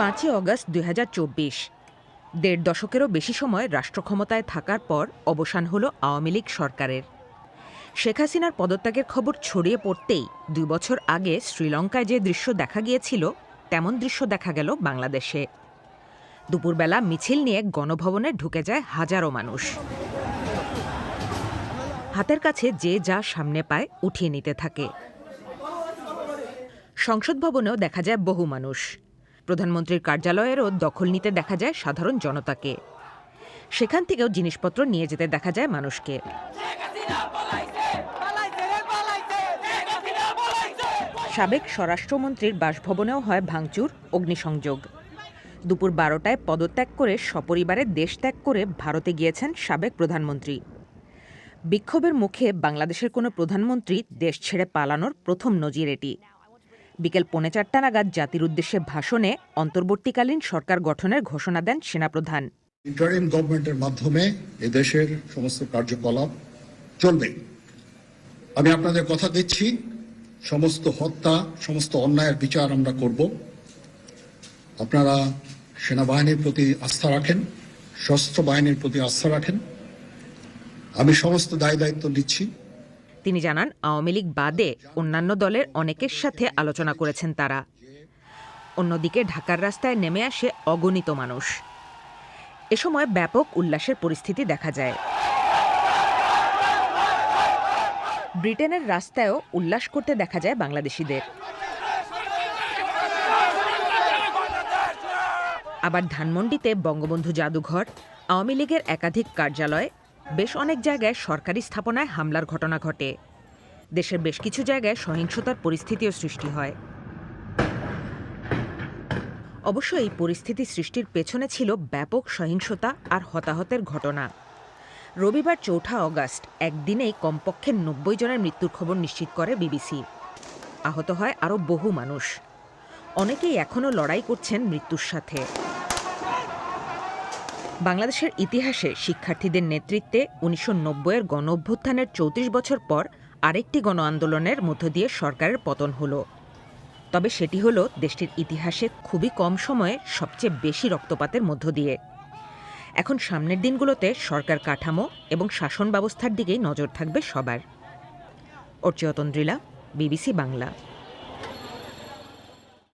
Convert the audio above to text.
পাঁচই অগস্ট দুই হাজার চব্বিশ। দেড় দশকেরও বেশি সময় রাষ্ট্র ক্ষমতায় থাকার পর অবসান হল আওয়ামী লীগ সরকারের। শেখ হাসিনার পদত্যাগের খবর ছড়িয়ে পড়তেই দুই বছর আগে শ্রীলঙ্কায় যে দৃশ্য দেখা গিয়েছিল, তেমন দৃশ্য দেখা গেল বাংলাদেশে। দুপুরবেলা মিছিল নিয়ে গণভবনে ঢুকে যায় হাজারো মানুষ। হাতের কাছে যে যা সামনে পায় উঠিয়ে নিতে থাকে। সংসদ ভবনেও দেখা যায় বহু মানুষ। প্রধানমন্ত্রীর কার্যালয়েরও দখল নিতে দেখা যায় সাধারণ জনতাকে। সেখান থেকেও জিনিসপত্র নিয়ে যেতে দেখা যায় মানুষকে। সাবেক স্বরাষ্ট্রমন্ত্রীর বাসভবনেও হয় ভাঙচুর, অগ্নিসংযোগ। দুপুর বারোটায় পদত্যাগ করে সপরিবারে দেশ ত্যাগ করে ভারতে গিয়েছেন সাবেক প্রধানমন্ত্রী। বিক্ষোভের মুখে বাংলাদেশের কোনো প্রধানমন্ত্রী দেশ ছেড়ে পালানোর প্রথম নজির এটি। বিকেল পৌনে চারটা নাগাদ জাতির উদ্দেশ্যে ভাষণে অন্তর্বর্তীকালীন সরকার গঠনের ঘোষণা দেন সেনাপ্রধান। ইন্টারিম গভর্নমেন্টের মাধ্যমে এদেশের সমস্ত কার্যকলাপ চলবে। আমি আপনাদের কথা দিচ্ছি, সমস্ত হত্যা, সমস্ত অন্যায়ের বিচার আমরা করব। আপনারা সেনাবাহিনীর প্রতি আস্থা রাখেন, সশস্ত্র বাহিনীর প্রতি আস্থা রাখেন। আমি সমস্ত দায় দায়িত্ব নিচ্ছি। তিনি জানান, আওয়ামী লীগ বাদে অন্যান্য দলের অনেকের সাথে আলোচনা করেছেন তারা। অন্যদিকে ঢাকার রাস্তায় নেমে আসে অগণিত মানুষ। এ সময় ব্যাপক উল্লাসের পরিস্থিতি দেখা যায়। ব্রিটেনের রাস্তায়ও উল্লাস করতে দেখা যায় বাংলাদেশিদের। আবার ধানমন্ডিতে বঙ্গবন্ধু জাদুঘর, আওয়ামী লীগের একাধিক কার্যালয় বেশ অনেক জায়গায় সরকারি স্থাপনায় হামলার ঘটনা ঘটে। দেশের বেশ কিছু জায়গায় সহিংসতার পরিস্থিতিও সৃষ্টি হয়। অবশ্য এই পরিস্থিতি সৃষ্টির পেছনে ছিল ব্যাপক সহিংসতা আর হতাহতের ঘটনা। রবিবার চৌঠা অগাস্ট, একদিনেই কমপক্ষে নব্বই জনের মৃত্যুর খবর নিশ্চিত করে বিবিসি। আহত হয় আরও বহু মানুষ। অনেকেই এখনও লড়াই করছেন মৃত্যুর সাথে। বাংলাদেশের ইতিহাসে শিক্ষার্থীদের নেতৃত্বে উনিশশো নব্বইয়ের গণ অভ্যুত্থানের চৌত্রিশ বছর পর আরেকটি গণ আন্দোলনের মধ্য দিয়ে সরকারের পতন হলো। তবে সেটি হলো দেশটির ইতিহাসে খুবই কম সময়ে সবচেয়ে বেশি রক্তপাতের মধ্য দিয়ে। এখন সামনের দিনগুলোতে সরকার কাঠামো এবং শাসন ব্যবস্থার দিকেই নজর থাকবে সবার। অর্চিয়তন্দ্রিলা বিবিসি বাংলা।